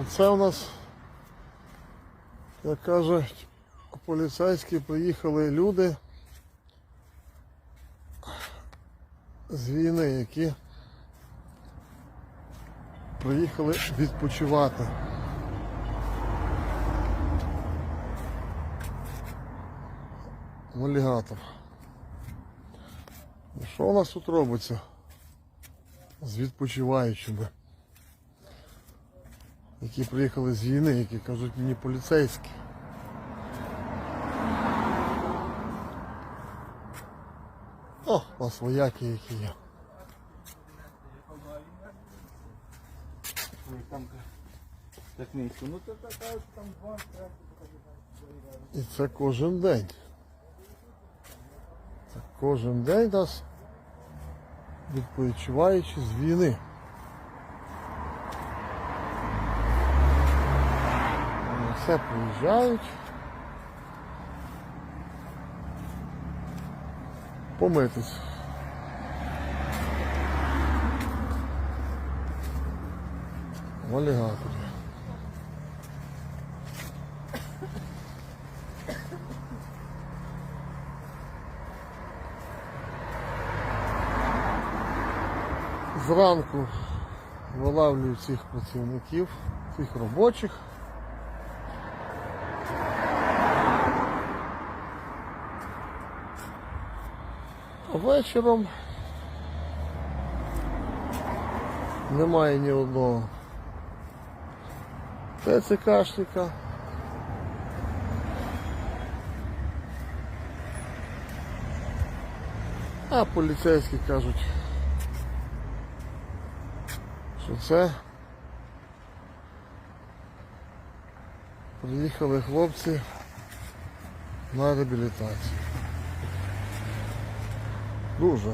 Оце у нас, як кажуть, поліцейські приїхали люди з війни, які приїхали відпочивати. Алігатор. Що у нас тут робиться з відпочиваючими? Які приїхали з війни, які кажуть мені поліцейські. О, у нас вояки які є. Ну. І це кожен день. Це кожен день нас відпочиваючи з війни. Все приїжджають. Помитись. В алігаторі. Зранку вилавлюю цих працівників, цих робочих. Вечором немає ні одного ТЦКшника. А поліцейські кажуть, що це приїхали хлопці на реабілітацію. Дуже.